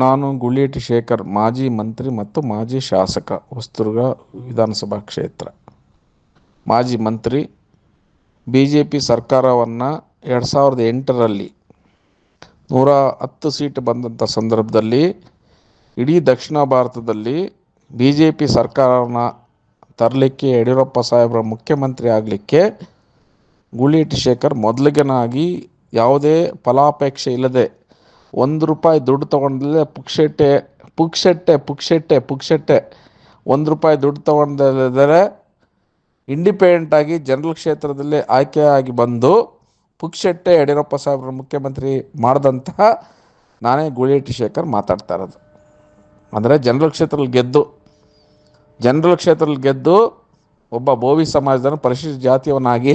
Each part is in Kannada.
ನಾನು ಗುಳಿಯಟಿ ಶೇಖರ್, ಮಾಜಿ ಮಂತ್ರಿ ಮತ್ತು ಮಾಜಿ ಶಾಸಕ, ಹೊಸದುರ್ಗ ವಿಧಾನಸಭಾ ಕ್ಷೇತ್ರ. ಮಾಜಿ ಮಂತ್ರಿ ಬಿ ಜೆ ಪಿ ಸರ್ಕಾರವನ್ನು ಎರಡು ಸಾವಿರದ ಎಂಟರಲ್ಲಿ ನೂರ ಹತ್ತು ಸೀಟ್ ಬಂದಂಥ ಸಂದರ್ಭದಲ್ಲಿ ಇಡೀ ದಕ್ಷಿಣ ಭಾರತದಲ್ಲಿ ಬಿ ಜೆ ಪಿ ಸರ್ಕಾರವನ್ನು ತರಲಿಕ್ಕೆ ಯಡಿಯೂರಪ್ಪ ಸಾಹೇಬರ ಮುಖ್ಯಮಂತ್ರಿ ಆಗಲಿಕ್ಕೆ ಗೂಳಿಹಟ್ಟಿ ಶೇಖರ್ ಮೊದಲಿಗೆನಾಗಿ ಯಾವುದೇ ಫಲಾಪೇಕ್ಷೆ ಇಲ್ಲದೆ ಒಂದು ರೂಪಾಯಿ ದುಡ್ಡು ತೊಗೊಂಡಲ್ಲೇ ಪುಕ್ಷೆಟ್ಟೆ ಪುಕ್ಷೆಟ್ಟೆ ಪುಕ್ಷೆಟ್ಟೆ ಪುಕ್ಷೆಟ್ಟೆ. ಒಂದು ರೂಪಾಯಿ ದುಡ್ಡು ತೊಗೊಂಡಿದ್ದರೆ ಇಂಡಿಪೆಂಡೆಂಟ್ ಆಗಿ ಜನರಲ್ ಕ್ಷೇತ್ರದಲ್ಲಿ ಆಯ್ಕೆಯಾಗಿ ಬಂದು ಪುಕ್ಷೆಟ್ಟೆ ಯಡಿಯೂರಪ್ಪ ಸಾಹೇಬ್ರ ಮುಖ್ಯಮಂತ್ರಿ ಮಾಡಿದಂತಹ ನಾನೇ ಗುಳಿಯಟ್ಟಿ ಶೇಖರ್ ಮಾತಾಡ್ತಾ ಇರೋದು. ಅಂದರೆ ಜನರಲ್ ಕ್ಷೇತ್ರದಲ್ಲಿ ಗೆದ್ದು ಜನರಲ್ ಕ್ಷೇತ್ರದಲ್ಲಿ ಗೆದ್ದು ಒಬ್ಬ ಬೋವಿ ಸಮಾಜದ ಪರಿಶಿಷ್ಟ ಜಾತಿಯವನಾಗಿ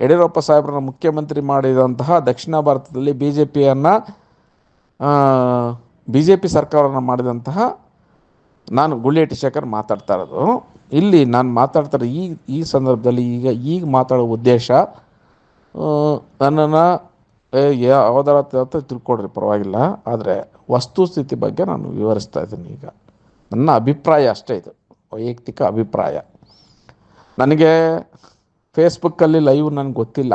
ಯಡಿಯೂರಪ್ಪ ಸಾಹೇಬ್ರನ್ನ ಮುಖ್ಯಮಂತ್ರಿ ಮಾಡಿದಂತಹ ದಕ್ಷಿಣ ಭಾರತದಲ್ಲಿ ಬಿ ಜೆ ಪಿಯನ್ನು ಬಿ ಜೆ ಪಿ ಸರ್ಕಾರವನ್ನು ಮಾಡಿದಂತಹ ನಾನು ಗುಳ್ಳೇಟಿ ಶೇಖರ್ ಮಾತಾಡ್ತಾ ಇರೋದು. ಇಲ್ಲಿ ನಾನು ಮಾತಾಡ್ತಾರೆ ಈ ಈ ಸಂದರ್ಭದಲ್ಲಿ ಈಗ ಈಗ ಮಾತಾಡೋ ಉದ್ದೇಶ ನನ್ನನ್ನು ಯಾವುದರ ತಿಳ್ಕೊಡ್ರಿ, ಪರವಾಗಿಲ್ಲ. ಆದರೆ ವಸ್ತುಸ್ಥಿತಿ ಬಗ್ಗೆ ನಾನು ವಿವರಿಸ್ತಾ ಇದ್ದೀನಿ ಈಗ. ನನ್ನ ಅಭಿಪ್ರಾಯ ಅಷ್ಟೇ ಇದು. ವೈಯಕ್ತಿಕ ಅಭಿಪ್ರಾಯ. ನನಗೆ ಫೇಸ್ಬುಕ್ಕಲ್ಲಿ ಲೈವ್ ನನಗೆ ಗೊತ್ತಿಲ್ಲ.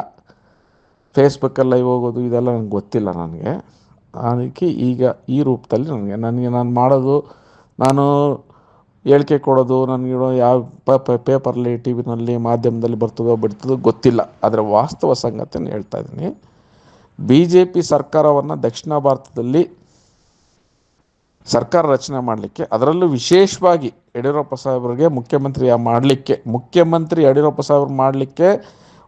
ಫೇಸ್ಬುಕ್ಕಲ್ಲಿ ಲೈವ್ ಹೋಗೋದು ಇದೆಲ್ಲ ನನಗೆ ಗೊತ್ತಿಲ್ಲ ನನಗೆ. ಅದಕ್ಕೆ ಈಗ ಈ ರೂಪದಲ್ಲಿ ನನಗೆ ನನಗೆ ನಾನು ಮಾಡೋದು, ನಾನು ಹೇಳಿಕೆ ಕೊಡೋದು, ನನಗೆ ಯಾವ ಪೇಪರ್ಲಿ ಟಿ ವಿನಲ್ಲಿ ಮಾಧ್ಯಮದಲ್ಲಿ ಬರ್ತದೋ ಬಿಡ್ತದೋ ಗೊತ್ತಿಲ್ಲ. ಆದರೆ ವಾಸ್ತವ ಸಂಗತಿಯನ್ನು ಹೇಳ್ತಾ ಇದ್ದೀನಿ. ಬಿ ಜೆ ಪಿ ಸರ್ಕಾರವನ್ನು ದಕ್ಷಿಣ ಭಾರತದಲ್ಲಿ ಸರ್ಕಾರ ರಚನೆ ಮಾಡಲಿಕ್ಕೆ, ಅದರಲ್ಲೂ ವಿಶೇಷವಾಗಿ ಯಡಿಯೂರಪ್ಪ ಸಾಹೇಬರಿಗೆ ಮುಖ್ಯಮಂತ್ರಿ ಮಾಡಲಿಕ್ಕೆ, ಮುಖ್ಯಮಂತ್ರಿ ಯಡಿಯೂರಪ್ಪ ಸಾಹೇಬ್ರು ಮಾಡಲಿಕ್ಕೆ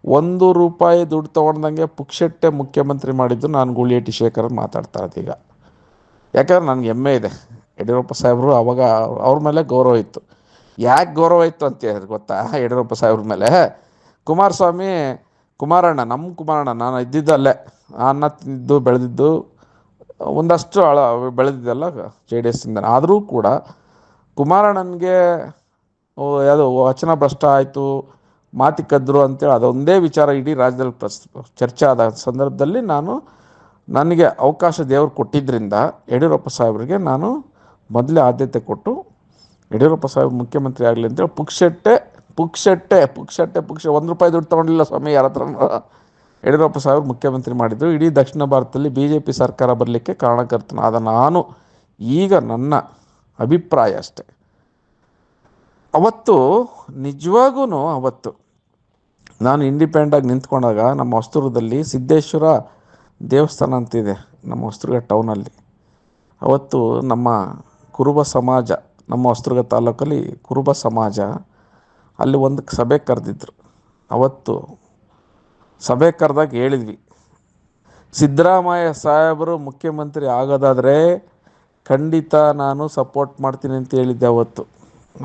ಒಂದು ರೂಪಾಯಿ ದುಡ್ಡು ತೊಗೊಂಡಂಗೆ ಪುಕ್ಷೆಟ್ಟೆ ಮುಖ್ಯಮಂತ್ರಿ ಮಾಡಿದ್ದು ನಾನು ಗುಳಿಯಟಿ ಶೇಖರ್ ಮಾತಾಡ್ತಾ ಈಗ. ಯಾಕಂದ್ರೆ ನನಗೆ ಹೆಮ್ಮೆ ಇದೆ. ಯಡಿಯೂರಪ್ಪ ಸಾಹೇಬರು ಅವಾಗ ಅವ್ರ ಮೇಲೆ ಗೌರವ ಇತ್ತು. ಯಾಕೆ ಗೌರವ ಇತ್ತು ಅಂತ ಹೇಳಿದ್ರೆ ಗೊತ್ತಾ? ಯಡಿಯೂರಪ್ಪ ಸಾಹೇಬ್ರ ಮೇಲೆ. ಕುಮಾರಸ್ವಾಮಿ, ಕುಮಾರಣ್ಣ ನಮ್ಮ ಕುಮಾರಣ್ಣ, ನಾನು ಇದ್ದಿದ್ದಲ್ಲೇ. ಅನ್ನ ತಿಂದಿದ್ದು, ಬೆಳೆದಿದ್ದು, ಒಂದಷ್ಟು ಅಳ ಬೆಳೆದಿದ್ದಲ್ಲ ಜೆ ಡಿ ಎಸ್ಸಿಂದ. ಆದರೂ ಕೂಡ ಕುಮಾರಣ್ಣನಿಗೆ ಯಾವುದು ವಚನ ಭ್ರಷ್ಟ ಆಯಿತು ಮಾತಿ ಕದ್ರು ಅಂತೇಳಿ ಅದೊಂದೇ ವಿಚಾರ ಇಡೀ ರಾಜ್ಯದಲ್ಲಿ ಪ್ರಸ್ ಚರ್ಚೆ ಆದ ಸಂದರ್ಭದಲ್ಲಿ ನಾನು ನನಗೆ ಅವಕಾಶ ದೇವರು ಕೊಟ್ಟಿದ್ದರಿಂದ ಯಡಿಯೂರಪ್ಪ ಸಾಹೇಬರಿಗೆ ನಾನು ಮೊದಲೇ ಆದ್ಯತೆ ಕೊಟ್ಟು ಯಡಿಯೂರಪ್ಪ ಸಾಹೇಬ್ ಮುಖ್ಯಮಂತ್ರಿ ಆಗಲಿ ಅಂತೇಳಿ ಪುಕ್ಷೆಟ್ಟೆ ಪುಕ್ಷೆಟ್ಟೆ ಪುಕ್ಷೆಟ್ಟೆ, ಪುಕ್ಷ ಒಂದು ರೂಪಾಯಿ ದುಡ್ಡು ತೊಗೊಂಡಿಲ್ಲ ಸ್ವಾಮಿ ಯಾರ ಹತ್ರ ಯಡಿಯೂರಪ್ಪ ಸಾಹೇಬ್ ಮುಖ್ಯಮಂತ್ರಿ ಮಾಡಿದ್ರು. ಇಡೀ ದಕ್ಷಿಣ ಭಾರತದಲ್ಲಿ ಬಿ ಜೆ ಪಿ ಸರ್ಕಾರ ಬರಲಿಕ್ಕೆ ಕಾರಣಕರ್ತನ. ಆದ ನಾನು ಈಗ ನನ್ನ ಅಭಿಪ್ರಾಯ ಅಷ್ಟೆ. ಅವತ್ತು ನಿಜವಾಗೂ ಅವತ್ತು. ನಾನು ಇಂಡಿಪೆಂಡಾಗಿ ನಿಂತ್ಕೊಂಡಾಗ ನಮ್ಮ ಹೊಸ್ತೂರದಲ್ಲಿ ಸಿದ್ದೇಶ್ವರ ದೇವಸ್ಥಾನ ಅಂತಿದೆ ನಮ್ಮ ಹೊಸದುರ್ಗ ಟೌನಲ್ಲಿ ಅವತ್ತು ನಮ್ಮ ಕುರುಬ ಸಮಾಜ, ನಮ್ಮ ಹೊಸದುರ್ಗ ತಾಲೂಕಲ್ಲಿ ಕುರುಬ ಸಮಾಜ ಅಲ್ಲಿ ಒಂದು ಸಭೆ ಕರೆದಿದ್ರು. ಅವತ್ತು ಸಭೆ ಕರೆದಾಗ ಹೇಳಿದ್ವಿ, ಸಿದ್ದರಾಮಯ್ಯ ಸಾಹೇಬರು ಮುಖ್ಯಮಂತ್ರಿ ಆಗೋದಾದರೆ ಖಂಡಿತ ನಾನು ಸಪೋರ್ಟ್ ಮಾಡ್ತೀನಿ ಅಂತ ಹೇಳಿದ್ದೆ ಅವತ್ತು.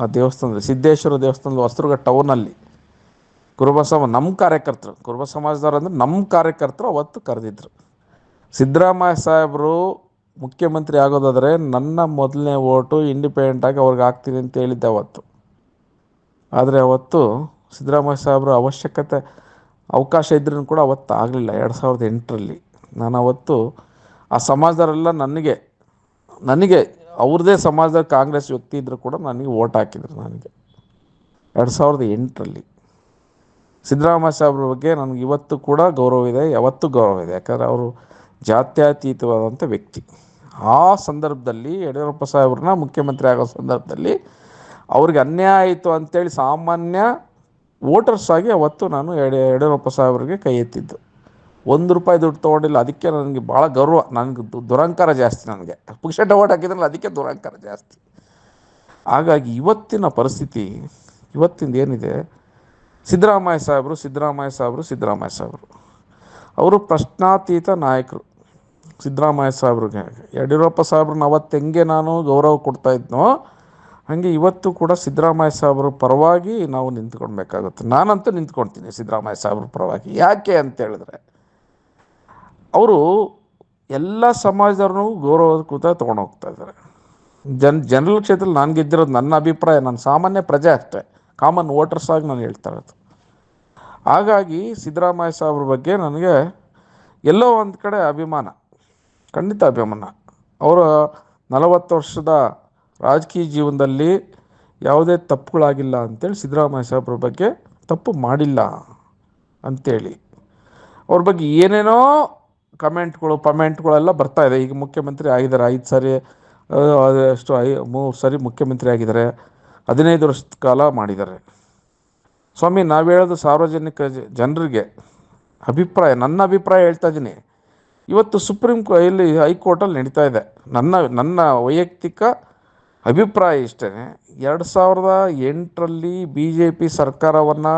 ಆ ದೇವಸ್ಥಾನದಲ್ಲಿ, ಸಿದ್ದೇಶ್ವರ ದೇವಸ್ಥಾನದ ವಸ್ತ್ರಗ ಟೌನಲ್ಲಿ ಕುರುಬ ಸಮ ನಮ್ಮ ಕಾರ್ಯಕರ್ತರು, ಕುರುಬ ಸಮಾಜದವ್ರು ಅಂದರೆ ನಮ್ಮ ಕಾರ್ಯಕರ್ತರು ಅವತ್ತು ಕರೆದಿದ್ರು. ಸಿದ್ದರಾಮಯ್ಯ ಸಾಹೇಬರು ಮುಖ್ಯಮಂತ್ರಿ ಆಗೋದಾದರೆ ನನ್ನ ಮೊದಲನೇ ಓಟು ಇಂಡಿಪೆಂಡೆಂಟಾಗಿ ಅವ್ರಿಗೆ ಹಾಕ್ತೀನಿ ಅಂತ ಹೇಳಿದ್ದೆ ಅವತ್ತು. ಆದರೆ ಅವತ್ತು ಸಿದ್ದರಾಮಯ್ಯ ಸಾಹೇಬ್ರ ಅವಶ್ಯಕತೆ, ಅವಕಾಶ ಇದ್ರೂ ಕೂಡ ಅವತ್ತು ಆಗಲಿಲ್ಲ ಎರಡು ಸಾವಿರದ ಎಂಟರಲ್ಲಿ. ನಾನು ಅವತ್ತು ಆ ಸಮಾಜದವರೆಲ್ಲ ನನಗೆ ನನಗೆ ಅವ್ರದ್ದೇ ಸಮಾಜದ ಕಾಂಗ್ರೆಸ್ ವ್ಯಕ್ತಿ ಇದ್ದರೂ ಕೂಡ ನನಗೆ ಓಟ್ ಹಾಕಿದ್ರು ನನಗೆ. ಎರಡು ಸಾವಿರದ ಎಂಟರಲ್ಲಿ. ಸಿದ್ದರಾಮಯ್ಯ ಸಾಹೇಬ್ರ ಬಗ್ಗೆ ನನಗೆ ಇವತ್ತು ಕೂಡ ಗೌರವ ಇದೆ, ಯಾವತ್ತೂ ಗೌರವ ಇದೆ. ಯಾಕಂದರೆ ಅವರು ಜಾತ್ಯತೀತವಾದಂಥ ವ್ಯಕ್ತಿ. ಆ ಸಂದರ್ಭದಲ್ಲಿ ಯಡಿಯೂರಪ್ಪ ಸಾಹೇಬ್ರನ್ನ ಮುಖ್ಯಮಂತ್ರಿ ಆಗೋ ಸಂದರ್ಭದಲ್ಲಿ ಅವ್ರಿಗೆ ಅನ್ಯಾಯ ಆಯಿತು ಅಂತೇಳಿ ಸಾಮಾನ್ಯ ವೋಟರ್ಸ್ ಆಗಿ ಅವತ್ತು ನಾನು ಯಡಿ, ಯಡಿಯೂರಪ್ಪ ಸಾಹೇಬ್ರಿಗೆ ಕೈ ಎತ್ತಿದ್ದು. ಒಂದು ರೂಪಾಯಿ ದುಡ್ಡು ತೊಗೊಂಡಿಲ್ಲ, ಅದಕ್ಕೆ ನನಗೆ ಭಾಳ ಗೌರವ. ನನಗೆ ದುರಂಕಾರ ಜಾಸ್ತಿ ನನಗೆ. ಪುಕ್ಷಟ ಓಟ್ ಹಾಕಿದ್ರಲ್ಲ, ಅದಕ್ಕೆ ದುರಂಕಾರ ಜಾಸ್ತಿ. ಹಾಗಾಗಿ ಇವತ್ತಿನ ಪರಿಸ್ಥಿತಿ, ಇವತ್ತಿಂದ ಏನಿದೆ? ಸಿದ್ದರಾಮಯ್ಯ ಸಾಹೇಬರು ಸಿದ್ದರಾಮಯ್ಯ ಸಾಹೇಬರು ಸಿದ್ದರಾಮಯ್ಯ ಸಾಹೇಬರು. ಅವರು ಪ್ರಶ್ನಾತೀತ ನಾಯಕರು. ಸಿದ್ದರಾಮಯ್ಯ ಸಾಹೇಬ್ರಿಗೆ, ಯಡಿಯೂರಪ್ಪ ಸಾಹೇಬ್ರನ್ನ ಅವತ್ತು ಹೆಂಗೆ ನಾನು ಗೌರವ ಕೊಡ್ತಾ ಇದ್ನೋ, ಹಾಗೆ ಇವತ್ತು ಕೂಡ ಸಿದ್ದರಾಮಯ್ಯ ಸಾಹೇಬ್ರ ಪರವಾಗಿ ನಾವು ನಿಂತ್ಕೊಳ್ಬೇಕಾಗುತ್ತೆ. ನಾನಂತೂ ನಿಂತ್ಕೊಳ್ತೀನಿ ಸಿದ್ದರಾಮಯ್ಯ ಸಾಹೇಬ್ರ ಪರವಾಗಿ. ಯಾಕೆ ಅಂತ ಹೇಳಿದ್ರೆ ಅವರು ಎಲ್ಲ ಸಮಾಜದವ್ರನ್ನೂ ಗೌರವದ ಕೂತ ತೊಗೊಂಡು ಹೋಗ್ತಾ ಇದ್ದಾರೆ. ಜನ್, ಜನರಲ್ ಕ್ಷೇತ್ರದಲ್ಲಿ ನಾನು ಗೆದ್ದಿರೋದು ನನ್ನ ಅಭಿಪ್ರಾಯ, ನಾನು ಸಾಮಾನ್ಯ ಪ್ರಜೆ ಅಷ್ಟೇ. ಕಾಮನ್ ವೋಟರ್ಸ್ ಆಗಿ ನಾನು ಹೇಳ್ತಾ ಇರೋದು. ಹಾಗಾಗಿ ಸಿದ್ದರಾಮಯ್ಯ ಸಾಹೇಬ್ರ ಬಗ್ಗೆ ನನಗೆ ಎಲ್ಲೋ ಒಂದು ಕಡೆ ಅಭಿಮಾನ, ಖಂಡಿತ ಅಭಿಮಾನ. ಅವರ ನಲವತ್ತು ವರ್ಷದ ರಾಜಕೀಯ ಜೀವನದಲ್ಲಿ ಯಾವುದೇ ತಪ್ಪುಗಳಾಗಿಲ್ಲ ಅಂತೇಳಿ ಸಿದ್ದರಾಮಯ್ಯ ಸಾಹೇಬ್ರ ಬಗ್ಗೆ ತಪ್ಪು ಮಾಡಿಲ್ಲ ಅಂಥೇಳಿ ಅವ್ರ ಬಗ್ಗೆ ಏನೇನೋ ಕಮೆಂಟ್ಗಳು, ಪಮೆಂಟ್ಗಳೆಲ್ಲ ಬರ್ತಾ ಇದೆ. ಈಗ ಮುಖ್ಯಮಂತ್ರಿ ಆಗಿದ್ದಾರೆ. ಐದು ಸಾರಿ ಅಷ್ಟು ಐ, ಮೂರು ಸಾರಿ ಮುಖ್ಯಮಂತ್ರಿ ಆಗಿದ್ದಾರೆ. ಹದಿನೈದು ವರ್ಷದ ಕಾಲ ಮಾಡಿದ್ದಾರೆ. ಸ್ವಾಮಿ, ನಾವು ಹೇಳೋದು ಸಾರ್ವಜನಿಕ ಜನರಿಗೆ ಅಭಿಪ್ರಾಯ, ನನ್ನ ಅಭಿಪ್ರಾಯ ಹೇಳ್ತಾ ಇದ್ದೀನಿ. ಇವತ್ತು ಸುಪ್ರೀಂ ಕೋ, ಇಲ್ಲಿ ಹೈಕೋರ್ಟಲ್ಲಿ ನಡೀತಾ ಇದೆ. ನನ್ನ ನನ್ನ ವೈಯಕ್ತಿಕ ಅಭಿಪ್ರಾಯ ಇಷ್ಟೇ. ಎರಡು ಸಾವಿರದ ಎಂಟರಲ್ಲಿ ಬಿ ಜೆ ಪಿ ಸರ್ಕಾರವನ್ನು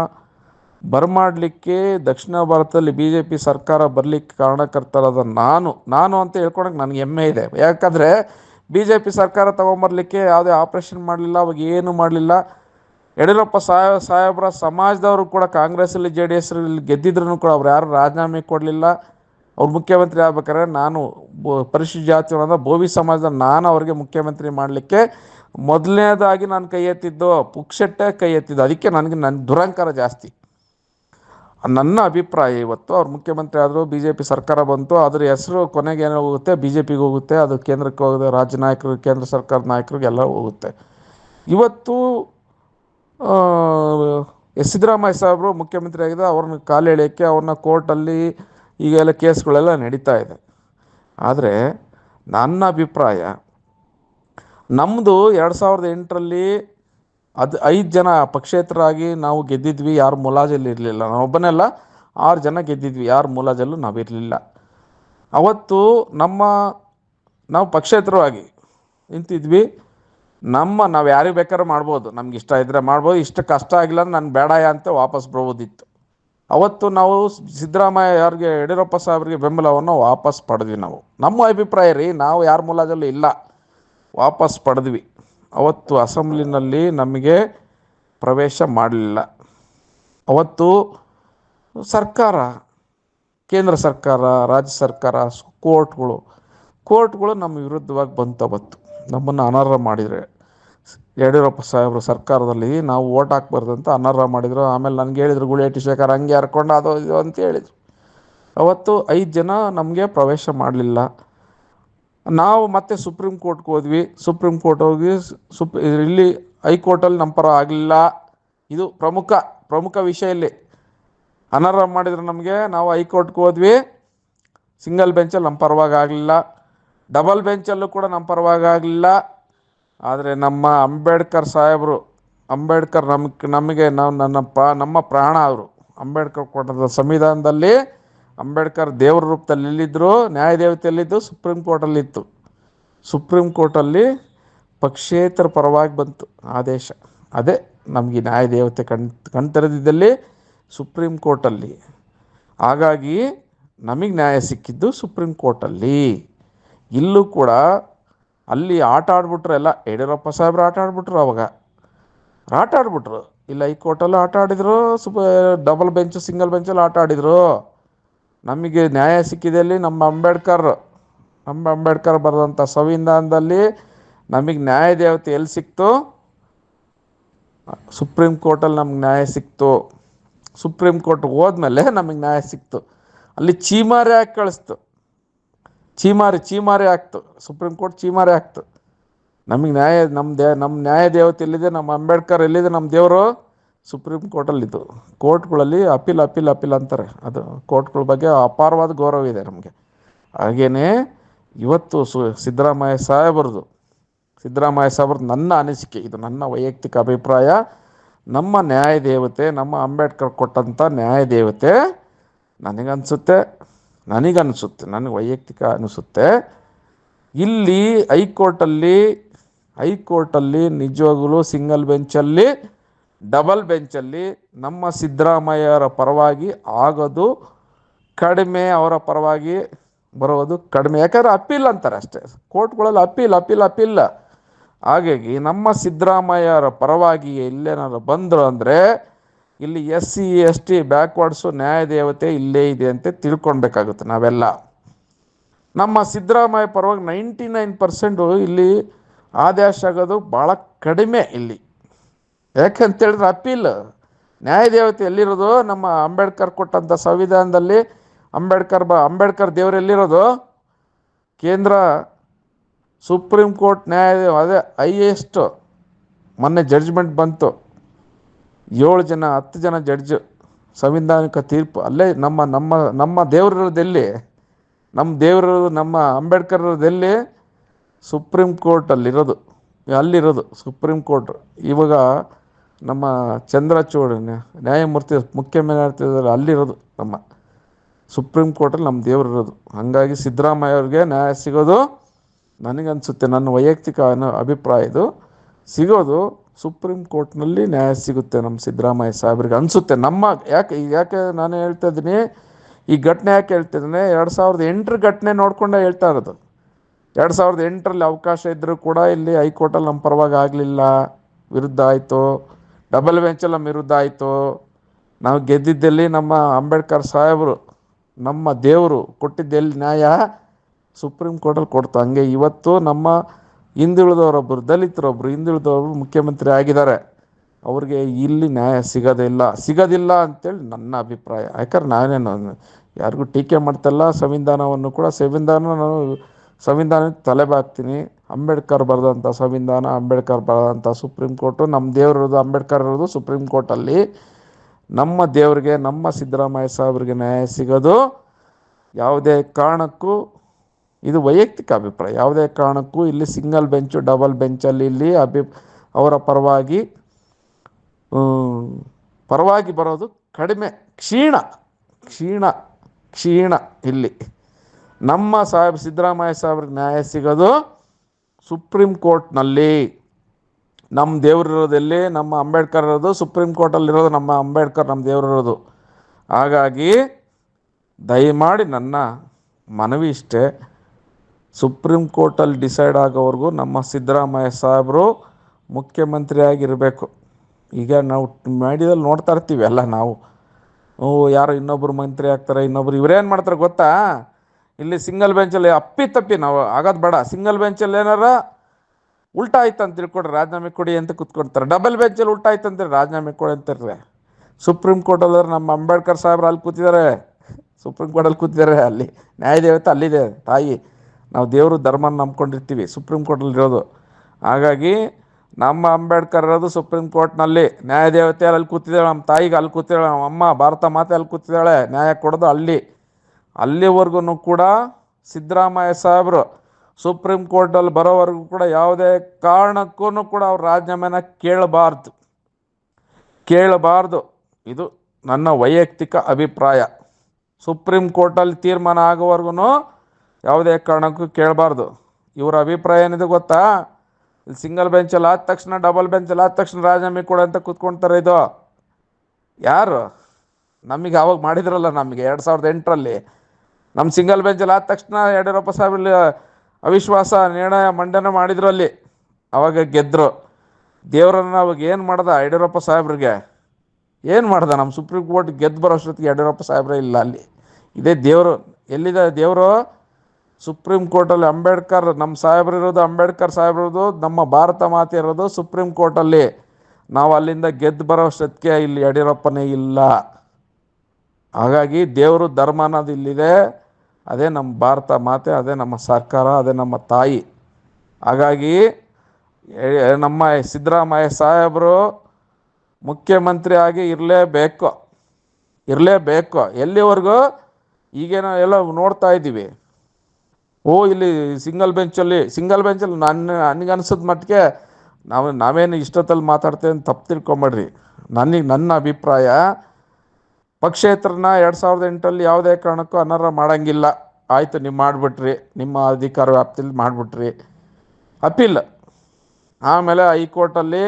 ಬರಮಾಡಲಿಕ್ಕೆ ದಕ್ಷಿಣ ಭಾರತದಲ್ಲಿ ಬಿ ಜೆ ಪಿ ಸರ್ಕಾರ ಬರಲಿಕ್ಕೆ ಕಾರಣಕರ್ತರಾದ ನಾನು ನಾನು ಅಂತ ಹೇಳ್ಕೊಳಕ್ಕೆ ನನಗೆ ಹೆಮ್ಮೆ ಇದೆ. ಯಾಕಂದರೆ ಬಿ ಜೆ ಪಿ ಸರ್ಕಾರ ತೊಗೊಂಬರ್ಲಿಕ್ಕೆ ಯಾವುದೇ ಆಪ್ರೇಷನ್ ಮಾಡಲಿಲ್ಲ, ಅವಾಗ ಏನು ಮಾಡಲಿಲ್ಲ. ಯಡಿಯೂರಪ್ಪ ಸಾಹೇಬ್, ಸಾಹೇಬ್ರ ಸಮಾಜದವರು ಕೂಡ ಕಾಂಗ್ರೆಸ್ಸಲ್ಲಿ ಜೆ ಡಿ ಎಸ್ಲ್ಲಿ ಗೆದ್ದಿದ್ರು ಕೂಡ ಅವ್ರು ಯಾರು ರಾಜೀನಾಮೆ ಕೊಡಲಿಲ್ಲ. ಅವ್ರು ಮುಖ್ಯಮಂತ್ರಿ ಆಗ್ಬೇಕಾದ್ರೆ ನಾನು ಪರಿಶಿಷ್ಟ ಜಾತಿ ಬೋವಿ ಸಮಾಜದ ನಾನು ಅವ್ರಿಗೆ ಮುಖ್ಯಮಂತ್ರಿ ಮಾಡಲಿಕ್ಕೆ ಮೊದಲನೇದಾಗಿ ನಾನು ಕೈ ಎತ್ತಿದ್ದು ಪುಕ್ಷಟ್ಟೆ ಕೈ ಎತ್ತಿದ್ದು. ಅದಕ್ಕೆ ನನಗೆ ನನ್ನ ದುರಂಕಾರ ಜಾಸ್ತಿ. ನನ್ನ ಅಭಿಪ್ರಾಯ ಇವತ್ತು, ಅವ್ರು ಮುಖ್ಯಮಂತ್ರಿ ಆದರೂ ಬಿ ಜೆ ಪಿ ಸರ್ಕಾರ ಬಂತು ಅದ್ರ ಹೆಸರು ಕೊನೆಗೆ ಏನೋ ಹೋಗುತ್ತೆ ಬಿ ಜೆ ಪಿಗೆ ಹೋಗುತ್ತೆ, ಅದು ಕೇಂದ್ರಕ್ಕೆ ಹೋಗುತ್ತೆ ರಾಜ್ಯ ನಾಯಕರು, ಕೇಂದ್ರ ಸರ್ಕಾರದ ನಾಯಕರಿಗೆಲ್ಲ ಹೋಗುತ್ತೆ. ಇವತ್ತು ಎಸ್ ಸಿದ್ದರಾಮಯ್ಯ ಸಾಹೇಬರು ಮುಖ್ಯಮಂತ್ರಿ ಆಗಿದ್ದು ಅವ್ರನ್ನ ಕಾಲು ಎಳೆಯೋಕ್ಕೆ ಅವ್ರನ್ನ ಕೋರ್ಟಲ್ಲಿ ಈಗೆಲ್ಲ ಕೇಸ್ಗಳೆಲ್ಲ ನಡೀತಾ ಇದೆ. ಆದರೆ ನನ್ನ ಅಭಿಪ್ರಾಯ ನಮ್ಮದು ಎರಡು ಸಾವಿರದ ಎಂಟರಲ್ಲಿ ಅದು ಐದು ಜನ ಪಕ್ಷೇತರಾಗಿ ನಾವು ಗೆದ್ದಿದ್ವಿ, ಯಾರು ಮುಲಾಜಲ್ಲಿ ಇರಲಿಲ್ಲ. ನಾನೊಬ್ಬನೆಲ್ಲ ಆರು ಜನ ಗೆದ್ದಿದ್ವಿ, ಯಾರು ಮುಲಾಜಲ್ಲೂ ನಾವಿರಲಿಲ್ಲ ಅವತ್ತು ನಮ್ಮ, ನಾವು ಪಕ್ಷೇತರವಾಗಿ ನಿಂತಿದ್ವಿ. ನಮ್ಮ, ನಾವು ಯಾರಿಗೆ ಬೇಕಾದ್ರೂ ಮಾಡ್ಬೋದು. ನಮ್ಗೆ ಇಷ್ಟ ಇದ್ದರೆ ಮಾಡ್ಬೋದು, ಇಷ್ಟು ಕಷ್ಟ ಆಗಿಲ್ಲ ನಾನು ಬೇಡಾಯ ಅಂತ ವಾಪಸ್ ಬರ್ಬೋದಿತ್ತು ಅವತ್ತು ನಾವು ಸಿದ್ದರಾಮಯ್ಯ ಅವ್ರಿಗೆ ಯಡಿಯೂರಪ್ಪ ಸಾಹೇಬ್ರಿಗೆ ಬೆಂಬಲವನ್ನು ವಾಪಸ್ ಪಡೆದ್ವಿ ನಾವು. ನಮ್ಮ ಅಭಿಪ್ರಾಯ ರೀ, ನಾವು ಯಾರ ಮೂಲದಲ್ಲೂ ಇಲ್ಲ, ವಾಪಸ್ ಪಡೆದ್ವಿ. ಅವತ್ತು ಅಸೆಂಬ್ಲಿನಲ್ಲಿ ನಮಗೆ ಪ್ರವೇಶ ಮಾಡಲಿಲ್ಲ. ಅವತ್ತು ಸರ್ಕಾರ, ಕೇಂದ್ರ ಸರ್ಕಾರ, ರಾಜ್ಯ ಸರ್ಕಾರ, ಕೋರ್ಟ್ಗಳು ಕೋರ್ಟ್ಗಳು ನಮ್ಮ ವಿರುದ್ಧವಾಗಿ ಬಂತು ಅವತ್ತು. ನಮ್ಮನ್ನು ಅನರ್ಹ ಮಾಡಿದರೆ. ಯಡಿಯೂರಪ್ಪ ಸಾಹೇಬರು ಸರ್ಕಾರದಲ್ಲಿ ನಾವು ಓಟ್ ಹಾಕ್ಬಾರ್ದಂತ ಅನರ್ಹ ಮಾಡಿದರು. ಆಮೇಲೆ ನನಗೆ ಹೇಳಿದರು ಗುಳಿಯಟ್ಟಿ ಶೇಖರ್ ಹಂಗೆ ಹರ್ಕೊಂಡು ಅದು ಇದು ಅಂತ ಹೇಳಿದರು. ಅವತ್ತು ಐದು ಜನ ನಮಗೆ ಪ್ರವೇಶ ಮಾಡಲಿಲ್ಲ. ನಾವು ಮತ್ತೆ ಸುಪ್ರೀಂ ಕೋರ್ಟ್ಗೆ ಹೋದ್ವಿ. ಸುಪ್ರೀಂ ಕೋರ್ಟ್ ಹೋಗಿ ಸುಪ್ ಇಲ್ಲಿ ಹೈಕೋರ್ಟಲ್ಲಿ ನಮ್ಮ ಪರ ಆಗಲಿಲ್ಲ. ಇದು ಪ್ರಮುಖ ಪ್ರಮುಖ ವಿಷಯ ಇಲ್ಲಿ. ಅನರ್ಹ ಮಾಡಿದ್ರು ನಮಗೆ, ನಾವು ಹೈಕೋರ್ಟ್ಗೆ ಹೋದ್ವಿ. ಸಿಂಗಲ್ ಬೆಂಚಲ್ಲಿ ನಮ್ಮ ಪರವಾಗಿ ಆಗಲಿಲ್ಲ. ಡಬಲ್ ಬೆಂಚಲ್ಲೂ ಕೂಡ ನಮ್ಮ ಪರವಾಗಿ ಆಗಲಿಲ್ಲ. ಆದರೆ ನಮ್ಮ ಅಂಬೇಡ್ಕರ್ ಸಾಹೇಬರು, ಅಂಬೇಡ್ಕರ್ ನಮ್ಗೆ, ನಮಗೆ ನಾವು ನನ್ನ ನಮ್ಮ ಪ್ರಾಣ ಅವರು. ಅಂಬೇಡ್ಕರ್ ಕೊಟ್ಟದ ಸಂವಿಧಾನದಲ್ಲಿ ಅಂಬೇಡ್ಕರ್ ದೇವ್ರ ರೂಪದಲ್ಲಿ ಎಲ್ಲಿದ್ದರು ನ್ಯಾಯದೇವತೆಯಲ್ಲಿದ್ದು ಸುಪ್ರೀಂ ಕೋರ್ಟಲ್ಲಿತ್ತು ಸುಪ್ರೀಂ ಕೋರ್ಟಲ್ಲಿ ಪಕ್ಷೇತರ ಪರವಾಗಿ ಬಂತು ಆದೇಶ. ಅದೇ ನಮಗೆ ನ್ಯಾಯದೇವತೆ ಕಣ್, ಕಣ್ತೆರೆದಿದ್ದಲ್ಲಿ ಸುಪ್ರೀಂ ಕೋರ್ಟಲ್ಲಿ. ಹಾಗಾಗಿ ನಮಗೆ ನ್ಯಾಯ ಸಿಕ್ಕಿದ್ದು ಸುಪ್ರೀಂ ಕೋರ್ಟಲ್ಲಿ. ಇಲ್ಲೂ ಕೂಡ ಅಲ್ಲಿ ಆಟ ಆಡ್ಬಿಟ್ರು ಎಲ್ಲ, ಯಡಿಯೂರಪ್ಪ ಸಾಹೇಬ್ರು ಆಟ ಆಡ್ಬಿಟ್ರು ಅವಾಗ. ಆಟ ಆಡ್ಬಿಟ್ರು. ಇಲ್ಲ, ಹೈಕೋರ್ಟಲ್ಲೂ ಆಟ ಆಡಿದ್ರು, ಸುಪ ಡಬಲ್ ಬೆಂಚ್ ಸಿಂಗಲ್ ಬೆಂಚಲ್ಲಿ ಆಟ ಆಡಿದರು. ನಮಗೆ ನ್ಯಾಯ ಸಿಕ್ಕಿದಲ್ಲಿ ನಮ್ಮ ಅಂಬೇಡ್ಕರ್ ನಮ್ಮ ಅಂಬೇಡ್ಕರ್ ಬರೆದಂಥ ಸಂವಿಧಾನದಲ್ಲಿ ನಮಗೆ ನ್ಯಾಯ ದೇವತೆ ಎಲ್ಲಿ ಸಿಕ್ತು? ಸುಪ್ರೀಂ ಕೋರ್ಟಲ್ಲಿ ನಮ್ಗೆ ನ್ಯಾಯ ಸಿಕ್ತು. ಸುಪ್ರೀಂ ಕೋರ್ಟ್ ಹೋದ್ಮೇಲೆ ನಮಗೆ ನ್ಯಾಯ ಸಿಕ್ತು. ಅಲ್ಲಿ ಚೀಮಾರಿ ಹಾಕಿ ಕಳಿಸ್ತು. ಚೀಮಾರಿ ಚೀಮಾರಿ ಹಾಕ್ತು ಸುಪ್ರೀಂ ಕೋರ್ಟ್ ಚೀಮಾರಿ ಹಾಕ್ತು ನಮಗೆ ನ್ಯಾಯ ನಮ್ಮ ದೇ ನಮ್ಮ ನ್ಯಾಯ ದೇವತೆ ಎಲ್ಲಿದೆ? ನಮ್ಮ ಅಂಬೇಡ್ಕರ್ ಎಲ್ಲಿದೆ? ನಮ್ಮ ದೇವರು ಸುಪ್ರೀಂ ಕೋರ್ಟಲ್ಲಿದ್ದು. ಕೋರ್ಟ್ಗಳಲ್ಲಿ ಅಪೀಲ್ ಅಪೀಲ್ ಅಪೀಲ್ ಅಂತಾರೆ. ಅದು ಕೋರ್ಟ್ಗಳ ಬಗ್ಗೆ ಅಪಾರವಾದ ಗೌರವ ಇದೆ ನಮಗೆ. ಹಾಗೆಯೇ ಇವತ್ತು ಸು ಸಿದ್ದರಾಮಯ್ಯ ಸಾಹೇಬರದು, ಸಿದ್ದರಾಮಯ್ಯ ಸಾಹೇಬ್ರದ್ದು ನನ್ನ ಅನಿಸಿಕೆ, ಇದು ನನ್ನ ವೈಯಕ್ತಿಕ ಅಭಿಪ್ರಾಯ. ನಮ್ಮ ನ್ಯಾಯ ದೇವತೆ ನಮ್ಮ ಅಂಬೇಡ್ಕರ್ ಕೊಟ್ಟಂಥ ನ್ಯಾಯ ದೇವತೆ ನನಗನ್ಸುತ್ತೆ ನನಗನ್ಸುತ್ತೆ, ನನಗೆ ವೈಯಕ್ತಿಕ ಅನಿಸುತ್ತೆ. ಇಲ್ಲಿ ಹೈಕೋರ್ಟಲ್ಲಿ ಹೈಕೋರ್ಟಲ್ಲಿ ನಿಜವಾಗಲೂ ಸಿಂಗಲ್ ಬೆಂಚಲ್ಲಿ ಡಬಲ್ ಬೆಂಚಲ್ಲಿ ನಮ್ಮ ಸಿದ್ದರಾಮಯ್ಯರ ಪರವಾಗಿ ಆಗೋದು, ಕಡಿಮೆ ಅವರ ಪರವಾಗಿ ಬರೋದು ಕಡಿಮೆ. ಯಾಕಂದರೆ ಅಪ್ಪಿಲ್ಲ ಅಂತಾರೆ ಅಷ್ಟೇ. ಕೋರ್ಟ್ಗಳಲ್ಲಿ ಅಪ್ಪಿಲ್ಲ ಅಪ್ಪಿಲ್ಲ ಅಪ್ಪಿಲ್ಲ ಹಾಗಾಗಿ ನಮ್ಮ ಸಿದ್ದರಾಮಯ್ಯರ ಪರವಾಗಿ ಇಲ್ಲೇನಾದ್ರು ಬಂದರು ಅಂದರೆ ಇಲ್ಲಿ S C, S T backwards ನ್ಯಾಯ ದೇವತೆ ಇಲ್ಲೇ ಇದೆ ಅಂತ ತಿಳ್ಕೊಳ್ಬೇಕಾಗುತ್ತೆ ನಾವೆಲ್ಲ. ನಮ್ಮ ಸಿದ್ದರಾಮಯ್ಯ ಪರವಾಗಿ ನೈಂಟಿ ನೈನ್ ಪರ್ಸೆಂಟು ಇಲ್ಲಿ ಆದೇಶ ಆಗೋದು ಭಾಳ ಕಡಿಮೆ ಇಲ್ಲಿ. ಯಾಕಂತೇಳಿದ್ರೆ ಅಪೀಲ್, ನ್ಯಾಯದೇವತೆ ಎಲ್ಲಿರೋದು? ನಮ್ಮ ಅಂಬೇಡ್ಕರ್ ಕೊಟ್ಟಂಥ ಸಂವಿಧಾನದಲ್ಲಿ ಅಂಬೇಡ್ಕರ್ ಬ, ಅಂಬೇಡ್ಕರ್ ದೇವರು ಎಲ್ಲಿರೋದು? ಕೇಂದ್ರ ಸುಪ್ರೀಂ ಕೋರ್ಟ್ ನ್ಯಾಯ ಅದೇ ಹೈಯೆಸ್ಟ್ ಮೊನ್ನೆ ಜಡ್ಜ್ಮೆಂಟ್ ಬಂತು. ಏಳು ಜನ, ಹತ್ತು ಜನ ಜಡ್ಜ್ ಸಂವಿಧಾನಿಕ ತೀರ್ಪು. ಅಲ್ಲೇ ನಮ್ಮ ನಮ್ಮ ನಮ್ಮ ದೇವರಿರೋದೆಲ್ಲಿ ನಮ್ಮ ದೇವರಿರೋದು ನಮ್ಮ ಅಂಬೇಡ್ಕರ್ ಇರೋದೆಲ್ಲಿ ಸುಪ್ರೀಂ ಕೋರ್ಟಲ್ಲಿರೋದು, ಅಲ್ಲಿರೋದು ಸುಪ್ರೀಂ ಕೋರ್ಟ್. ಇವಾಗ ನಮ್ಮ ಚಂದ್ರಚೂಡ್ ನ್ಯಾಯಮೂರ್ತಿ ಮುಖ್ಯ ನ್ಯಾಯಮೂರ್ತಿ ಅಲ್ಲಿರೋದು ನಮ್ಮ ಸುಪ್ರೀಂ ಕೋರ್ಟಲ್ಲಿ ನಮ್ಮ ದೇವರು ಇರೋದು ಹಾಗಾಗಿ ಸಿದ್ದರಾಮಯ್ಯ ಅವ್ರಿಗೆ ನ್ಯಾಯ ಸಿಗೋದು ನನಗನ್ಸುತ್ತೆ. ನನ್ನ ವೈಯಕ್ತಿಕ ಅಭಿಪ್ರಾಯ ಇದು. ಸಿಗೋದು ಸುಪ್ರೀಂ ಕೋರ್ಟ್ನಲ್ಲಿ ನ್ಯಾಯ ಸಿಗುತ್ತೆ ನಮ್ಮ ಸಿದ್ದರಾಮಯ್ಯ ಸಾಹೇಬ್ರಿಗೆ. ಅನಿಸುತ್ತೆ ನಮ್ಮ, ಯಾಕೆ ಯಾಕೆ ನಾನು ಹೇಳ್ತಾ ಇದ್ದೀನಿ, ಈ ಘಟನೆ ಯಾಕೆ ಹೇಳ್ತಾ ಇದ್ದೀನಿ, ಎರಡು ಸಾವಿರದ ಎಂಟರ ಘಟನೆ ನೋಡಿಕೊಂಡೇ ಹೇಳ್ತಾ ಇರೋದು. ಎರಡು ಸಾವಿರದ ಎಂಟರಲ್ಲಿ ಅವಕಾಶ ಇದ್ದರೂ ಕೂಡ ಇಲ್ಲಿ ಹೈಕೋರ್ಟಲ್ಲಿ ನಮ್ಮ ಪರವಾಗಿ ಆಗಲಿಲ್ಲ, ವಿರುದ್ಧ ಆಯಿತು. ಡಬಲ್ ಬೆಂಚಲ್ಲಿ ವಿರುದ್ಧ ಆಯಿತು ನಾವು ಗೆದ್ದಿದ್ದಲ್ಲಿ ನಮ್ಮ ಅಂಬೇಡ್ಕರ್ ಸಾಹೇಬರು, ನಮ್ಮ ದೇವರು ಕೊಟ್ಟಿದ್ದೆಲ್ಲಿ ನ್ಯಾಯ? ಸುಪ್ರೀಂ ಕೋರ್ಟಲ್ಲಿ ಕೊಡ್ತು. ಹಂಗೆ ಇವತ್ತು ನಮ್ಮ ಹಿಂದುಳಿದವರೊಬ್ಬರು ದಲಿತರೊಬ್ಬರು ಹಿಂದುಳಿದವರು ಮುಖ್ಯಮಂತ್ರಿ ಆಗಿದ್ದಾರೆ. ಅವ್ರಿಗೆ ಇಲ್ಲಿ ನ್ಯಾಯ ಸಿಗೋದಿಲ್ಲ. ಸಿಗೋದಿಲ್ಲ ಅಂತೇಳಿ ನನ್ನ ಅಭಿಪ್ರಾಯ. ಯಾಕಂದ್ರೆ ನಾನೇನು, ಯಾರಿಗೂ ಟೀಕೆ ಮಾಡ್ತಲ್ಲ. ಸಂವಿಧಾನವನ್ನು ಕೂಡ ಸಂವಿಧಾನ ನಾನು ಸಂವಿಧಾನಕ್ಕೆ ತಲೆ ಬಾಗ್ತೀನಿ. ಅಂಬೇಡ್ಕರ್ ಬರೆದಂಥ ಸಂವಿಧಾನ, ಅಂಬೇಡ್ಕರ್ ಬರೆದಂಥ ಸುಪ್ರೀಂ ಕೋರ್ಟು ನಮ್ಮ ದೇವರದು ಅಂಬೇಡ್ಕರ್ ಇರೋದು ಸುಪ್ರೀಂ ಕೋರ್ಟಲ್ಲಿ. ನಮ್ಮ ದೇವರಿಗೆ, ನಮ್ಮ ಸಿದ್ದರಾಮಯ್ಯ ಸಾಹೇಬ್ರಿಗೆ ನ್ಯಾಯ ಸಿಗೋದು ಯಾವುದೇ ಕಾರಣಕ್ಕೂ, ಇದು ವೈಯಕ್ತಿಕ ಅಭಿಪ್ರಾಯ. ಯಾವುದೇ ಕಾರಣಕ್ಕೂ ಇಲ್ಲಿ ಸಿಂಗಲ್ ಬೆಂಚು, ಡಬಲ್ ಬೆಂಚಲ್ಲಿ ಇಲ್ಲಿ ಅಭಿ, ಅವರ ಪರವಾಗಿ ಪರವಾಗಿ ಬರೋದು ಕಡಿಮೆ. ಕ್ಷೀಣ ಕ್ಷೀಣ ಕ್ಷೀಣ ಇಲ್ಲಿ. ನಮ್ಮ ಸಾಹೇಬ್, ಸಿದ್ದರಾಮಯ್ಯ ಸಾಹೇಬ್ರಿಗೆ ನ್ಯಾಯ ಸಿಗೋದು ಸುಪ್ರೀಂ ಕೋರ್ಟ್ನಲ್ಲಿ ನಮ್ಮ ದೇವರಿರೋದೆಲ್ಲಿ ನಮ್ಮ ಅಂಬೇಡ್ಕರ್ ಇರೋದು, ಸುಪ್ರೀಂ ಕೋರ್ಟಲ್ಲಿರೋದು ನಮ್ಮ ಅಂಬೇಡ್ಕರ್ ನಮ್ಮ ದೇವರಿರೋದು ಹಾಗಾಗಿ ದಯಮಾಡಿ ನನ್ನ ಮನವಿ ಇಷ್ಟೇ, ಸುಪ್ರೀಂ ಕೋರ್ಟಲ್ಲಿ ಡಿಸೈಡ್ ಆಗೋವರೆಗೂ ನಮ್ಮ ಸಿದ್ದರಾಮಯ್ಯ ಸಾಹೇಬರು ಮುಖ್ಯಮಂತ್ರಿಯಾಗಿರಬೇಕು ಈಗ ನಾವು ಮೀಡಿಯಾದಲ್ಲಿ ನೋಡ್ತಾ ಇರ್ತೀವಿ ಎಲ್ಲ ನಾವು. ಯಾರೋ ಇನ್ನೊಬ್ಬರು ಮಂತ್ರಿ ಆಗ್ತಾರೆ, ಇನ್ನೊಬ್ರು ಇವರೇನು ಮಾಡ್ತಾರೆ ಗೊತ್ತಾ? ಇಲ್ಲಿ ಸಿಂಗಲ್ ಬೆಂಚಲ್ಲಿ ಅಪ್ಪಿ ತಪ್ಪಿ ನಾವು ಆಗೋದು ಬೇಡ. ಸಿಂಗಲ್ ಬೆಂಚಲ್ಲಿ ಏನಾರ ಉಲ್ಟಾ ಆಯ್ತು ಅಂತ ತಿಳ್ಕೊಡ್ರಿ, ರಾಜೀನಾಮೆ ಕೊಡಿ ಅಂತ ಕುತ್ಕೊಡ್ತಾರೆ ಡಬಲ್ ಬೆಂಚಲ್ಲಿ ಉಲ್ಟಾ ಆಯ್ತು ಅಂದ್ರೆ ರಾಜೀನಾಮೆ ಕೊಡಿ ಅಂತಾರೆ ಸುಪ್ರೀಂ ಕೋರ್ಟಲ್ಲಿ ನಮ್ಮ ಅಂಬೇಡ್ಕರ್ ಸಾಹೇಬ್ರು ಅಲ್ಲಿ ಕೂತಿದ್ದಾರೆ. ಸುಪ್ರೀಂ ಕೋರ್ಟಲ್ಲಿ ಕೂತಿದ್ದಾರೆ, ಅಲ್ಲಿ ನ್ಯಾಯದೇವತೆ ಅಲ್ಲಿದೆ, ತಾಯಿ. ನಾವು ದೇವರು ಧರ್ಮನ ನಂಬ್ಕೊಂಡಿರ್ತೀವಿ ಸುಪ್ರೀಂ ಕೋರ್ಟಲ್ಲಿ ಇರೋದು. ಹಾಗಾಗಿ ನಮ್ಮ ಅಂಬೇಡ್ಕರ್ ಇರೋದು ಸುಪ್ರೀಂ ಕೋರ್ಟ್ನಲ್ಲಿ ನ್ಯಾಯದೇವತೆ ಅಲ್ಲಿ ಕೂತಿದ್ದಾಳೆ, ನಮ್ಮ ತಾಯಿಗೆ ಅಲ್ಲಿ ಕೂತಿದ್ದಾಳೆ, ನಮ್ಮ ಅಮ್ಮ ಭಾರತ ಮಾತೆ ಅಲ್ಲಿ ಕೂತಿದ್ದಾಳೆ, ನ್ಯಾಯ ಕೊಡೋದು ಅಲ್ಲಿ. ಅಲ್ಲಿವರೆಗೂ ಕೂಡ ಸಿದ್ದರಾಮಯ್ಯ ಸಾಹೇಬರು ಸುಪ್ರೀಂ ಕೋರ್ಟಲ್ಲಿ ಬರೋವರೆಗೂ ಕೂಡ ಯಾವುದೇ ಕಾರಣಕ್ಕೂ ಕೂಡ ಅವ್ರ ರಾಜೀನಾಮೆನ ಕೇಳಬಾರ್ದು. ಕೇಳಬಾರ್ದು. ಇದು ನನ್ನ ವೈಯಕ್ತಿಕ ಅಭಿಪ್ರಾಯ. ಸುಪ್ರೀಂ ಕೋರ್ಟಲ್ಲಿ ತೀರ್ಮಾನ ಆಗೋವರೆಗೂ ಯಾವುದೇ ಕಾರಣಕ್ಕೂ ಕೇಳಬಾರ್ದು. ಇವರ ಅಭಿಪ್ರಾಯ ಏನಿದೆ ಗೊತ್ತಾ? ಇಲ್ಲಿ ಸಿಂಗಲ್ ಬೆಂಚಲ್ಲಿ ಆದ ತಕ್ಷಣ, ಡಬಲ್ ಬೆಂಚಲ್ಲಿ ಆದ ತಕ್ಷಣ ರಾಜೀನಾಮೆ ಕೊಡು ಅಂತ ಕೂತ್ಕೊಳ್ತಾರೆ ಇದು. ಯಾರು? ನಮಗೆ ಅವಾಗ ಮಾಡಿದ್ರಲ್ಲ ನಮಗೆ? ಎರಡು ಸಾವಿರದ ಎಂಟರಲ್ಲಿ. ನಮ್ಮ ಸಿಂಗಲ್ ಬೆಂಚಲ್ಲಿ ಆದ ತಕ್ಷಣ ಯಡಿಯೂರಪ್ಪ ಸಾಹೇಬ್ ಅವಿಶ್ವಾಸ, ನಿರ್ಣಯ, ಮಂಡನೆ ಮಾಡಿದ್ರು ಅಲ್ಲಿ. ಅವಾಗ ಗೆದ್ದರು ದೇವರನ್ನು ಅವಾಗ ಏನು ಮಾಡ್ದ ಯಡಿಯೂರಪ್ಪ ಸಾಹೇಬ್ರಿಗೆ? ಏನು ಮಾಡ್ದ? ನಮ್ಮ ಸುಪ್ರೀಂ ಕೋರ್ಟ್ ಗೆದ್ದು ಬರೋ ಅಷ್ಟೊತ್ತಿಗೆ ಯಡಿಯೂರಪ್ಪ ಸಾಹೇಬ್ರೇ ಇಲ್ಲ ಅಲ್ಲಿ. ಇದೇ ದೇವರು. ಎಲ್ಲಿದೆ ದೇವರು? ಸುಪ್ರೀಂ ಕೋರ್ಟಲ್ಲಿ ಅಂಬೇಡ್ಕರ್ ನಮ್ಮ ಸಾಹೇಬ್ರು ಇರೋದು ಅಂಬೇಡ್ಕರ್ ಸಾಹೇಬ್ರು ಇರೋದು, ನಮ್ಮ ಭಾರತ ಮಾತೆ ಇರೋದು ಸುಪ್ರೀಂ ಕೋರ್ಟಲ್ಲಿ ನಾವು ಅಲ್ಲಿಂದ ಗೆದ್ದು ಬರೋ ಅಷ್ಟೊತ್ತಿಗೆ ಇಲ್ಲಿ ಯಡಿಯೂರಪ್ಪನೇ ಇಲ್ಲ. ಹಾಗಾಗಿ ದೇವರು ಧರ್ಮ ಅನ್ನೋದು ಇಲ್ಲಿದೆ. ಅದೇ ನಮ್ಮ ಭಾರತ ಮಾತೆ, ಅದೇ ನಮ್ಮ ಸರ್ಕಾರ, ಅದೇ ನಮ್ಮ ತಾಯಿ. ಹಾಗಾಗಿ ನಮ್ಮ ಸಿದ್ದರಾಮಯ್ಯ ಸಾಹೇಬರು ಮುಖ್ಯಮಂತ್ರಿ ಆಗಿ ಇರಲೇಬೇಕು. ಇರಲೇಬೇಕು. ಎಲ್ಲಿವರೆಗೂ? ಈಗೇನೋ ಎಲ್ಲ ನೋಡ್ತಾ ಇದ್ದೀವಿ. ಓ, ಇಲ್ಲಿ ಸಿಂಗಲ್ ಬೆಂಚಲ್ಲಿ ಸಿಂಗಲ್ ಬೆಂಚಲ್ಲಿ ನನ್ನ, ನನಗೆ ಅನ್ಸಿದ ಮಟ್ಟಿಗೆ ನಾವು, ನಾವೇನು ಇಷ್ಟೊತ್ತಲ್ಲಿ ಮಾತಾಡ್ತೇವೆ ತಪ್ಪು ತಿಳ್ಕೊಂಬೇಡ್ರಿ. ನನಗೆ, ನನ್ನ ಅಭಿಪ್ರಾಯ ಪಕ್ಷೇತರನ ಎರಡು ಸಾವಿರದ ಎಂಟಲ್ಲಿ ಯಾವುದೇ ಕಾರಣಕ್ಕೂ ಅನರ್ಹ ಮಾಡೋಂಗಿಲ್ಲ. ಆಯಿತು, ನೀವು ಮಾಡಿಬಿಟ್ರಿ. ನಿಮ್ಮ ಅಧಿಕಾರ ವ್ಯಾಪ್ತಿಯಲ್ಲಿ ಮಾಡಿಬಿಟ್ರಿ. ಅಪೀಲ್. ಆಮೇಲೆ ಹೈಕೋರ್ಟಲ್ಲಿ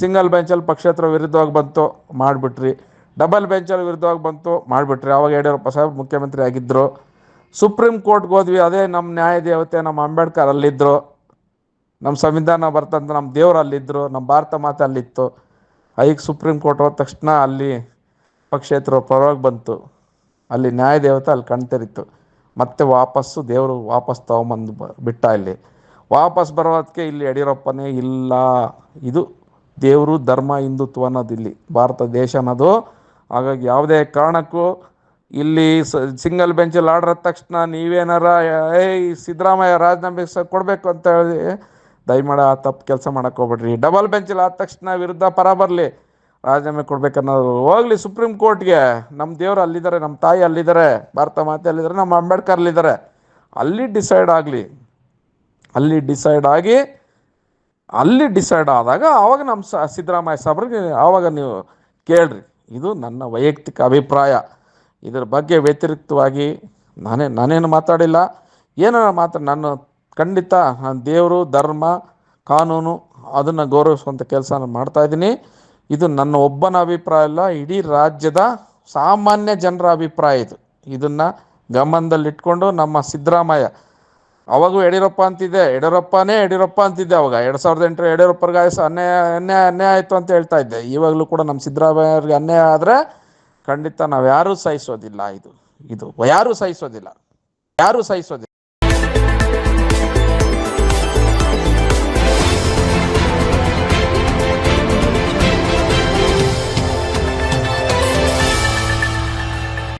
ಸಿಂಗಲ್ ಬೆಂಚಲ್ಲಿ ಪಕ್ಷೇತರ ವಿರುದ್ಧವಾಗಿ ಬಂತು, ಮಾಡಿಬಿಟ್ರಿ. ಡಬಲ್ ಬೆಂಚಲ್ಲಿ ವಿರುದ್ಧವಾಗಿ ಬಂತು, ಮಾಡಿಬಿಟ್ರಿ. ಆವಾಗ ಯಡಿಯೂರಪ್ಪ ಸಾಹೇಬ್ ಮುಖ್ಯಮಂತ್ರಿ ಆಗಿದ್ದರು ಸುಪ್ರೀಂ ಕೋರ್ಟ್ಗೆ ಹೋದ್ವಿ, ಅದೇ ನಮ್ಮ ನ್ಯಾಯ ದೇವತೆ ನಮ್ಮ ಅಂಬೇಡ್ಕರ್ ಅಲ್ಲಿದ್ದರು ನಮ್ಮ ಸಂವಿಧಾನ ಬರ್ತಂತ ನಮ್ಮ ದೇವರು ಅಲ್ಲಿದ್ದರು ನಮ್ಮ ಭಾರತ ಮಾತೆ ಅಲ್ಲಿತ್ತು. ಈಗ ಸುಪ್ರೀಂ ಕೋರ್ಟ್ ಹೋದ ತಕ್ಷಣ ಅಲ್ಲಿ ಪಕ್ಷೇತರ ಪರವಾಗಿ ಬಂತು. ಅಲ್ಲಿ ನ್ಯಾಯ ದೇವತೆ ಅಲ್ಲಿ ಕಣ್ತೆರಿತು ಮತ್ತೆ ವಾಪಸ್ಸು ದೇವರು ವಾಪಸ್ ತಗೊಂಬಂದು ಬ- ಬಿಟ್ಟ ಇಲ್ಲಿ. ವಾಪಸ್ ಬರೋದಕ್ಕೆ ಇಲ್ಲಿ ಯಡಿಯೂರಪ್ಪನೇ ಇಲ್ಲ. ಇದು ದೇವರು ಧರ್ಮ ಹಿಂದುತ್ವ ಅನ್ನೋದು ಇಲ್ಲಿ. ಭಾರತ ದೇಶ ಅನ್ನೋದು. ಹಾಗಾಗಿ ಯಾವುದೇ ಕಾರಣಕ್ಕೂ ಇಲ್ಲಿ ಸಿಂಗಲ್ ಬೆಂಚಲ್ಲಿ ಆರ್ಡರ್ ಆದ ತಕ್ಷಣ ನೀವೇನಾರ, ಏಯ್, ಸಿದ್ದರಾಮಯ್ಯ ರಾಜೀನಾಮೆ ಕೊಡಬೇಕು ಅಂತ ಹೇಳಿ, ದಯಮಾಡಿ ಆ ತಪ್ಪು ಕೆಲಸ ಮಾಡೋಕ್ಕೆ ಹೋಗ್ಬೇಡ್ರಿ. ಡಬಲ್ ಬೆಂಚಲ್ಲಿ ಆದ ತಕ್ಷಣ ವಿರುದ್ಧ ಪರ ಬರಲಿ. ರಾಜೀನಾಮೆ ಕೊಡ್ಬೇಕನ್ನೋದು. ಹೋಗ್ಲಿ ಸುಪ್ರೀಂ ಕೋರ್ಟ್ಗೆ. ನಮ್ಮ ದೇವರು ಅಲ್ಲಿದ್ದಾರೆ ನಮ್ಮ ತಾಯಿ ಅಲ್ಲಿದ್ದಾರೆ ಭಾರತ ಮಾತೆ ಅಲ್ಲಿದ್ದಾರೆ ನಮ್ಮ ಅಂಬೇಡ್ಕರ್ ಅಲ್ಲಿದ್ದಾರೆ ಅಲ್ಲಿ ಡಿಸೈಡ್ ಆಗಲಿ. ಅಲ್ಲಿ ಡಿಸೈಡ್ ಆಗಿ, ಅಲ್ಲಿ ಡಿಸೈಡ್ ಆದಾಗ ಆವಾಗ ನಮ್ಮ ಸ, ಸಿದ್ದರಾಮಯ್ಯ ಸಾಬ್ರಿಗೆ ಆವಾಗ ನೀವು ಕೇಳ್ರಿ. ಇದು ನನ್ನ ವೈಯಕ್ತಿಕ ಅಭಿಪ್ರಾಯ. ಇದರ ಬಗ್ಗೆ ವ್ಯತಿರಿಕ್ತವಾಗಿ ನಾನೇ, ನಾನೇನು ಮಾತಾಡಿಲ್ಲ. ಏನಾರ ಮಾತ್ರ ನಾನು ಖಂಡಿತ ದೇವರು, ಧರ್ಮ, ಕಾನೂನು, ಅದನ್ನು ಗೌರವಿಸುವಂಥ ಕೆಲಸ ನಾನು ಮಾಡ್ತಾಯಿದ್ದೀನಿ ಇದು ನನ್ನ ಒಬ್ಬನ ಅಭಿಪ್ರಾಯ ಅಲ್ಲ, ಇಡೀ ರಾಜ್ಯದ ಸಾಮಾನ್ಯ ಜನರ ಅಭಿಪ್ರಾಯ ಇದು. ಇದನ್ನು ಗಮನದಲ್ಲಿಟ್ಕೊಂಡು ನಮ್ಮ ಸಿದ್ದರಾಮಯ್ಯ. ಅವಾಗೂ ಯಡಿಯೂರಪ್ಪ ಅಂತಿದ್ದೆ, ಯಡಿಯೂರಪ್ಪನೇ ಯಡಿಯೂರಪ್ಪ ಅಂತಿದ್ದೆ ಅವಾಗ. ಎರಡು ಸಾವಿರದ ಎಂಟರ ಯಡಿಯೂರಪ್ಪರಿಗೆ ಅನ್ಯಾಯ ಅನ್ಯಾಯ ಅನ್ಯಾಯ ಆಯಿತು ಅಂತ ಹೇಳ್ತಾ ಇದ್ದೆ. ಇವಾಗಲೂ ಕೂಡ ನಮ್ಮ ಸಿದ್ದರಾಮಯ್ಯವ್ರಿಗೆ ಅನ್ಯಾಯ ಆದರೆ ಖಂಡಿತ ನಾವು ಯಾರೂ ಸಹಿಸೋದಿಲ್ಲ ಇದು. ಇದು ಯಾರೂ ಸಹಿಸೋದಿಲ್ಲ. ಯಾರೂ ಸಹಿಸೋದಿಲ್ಲ.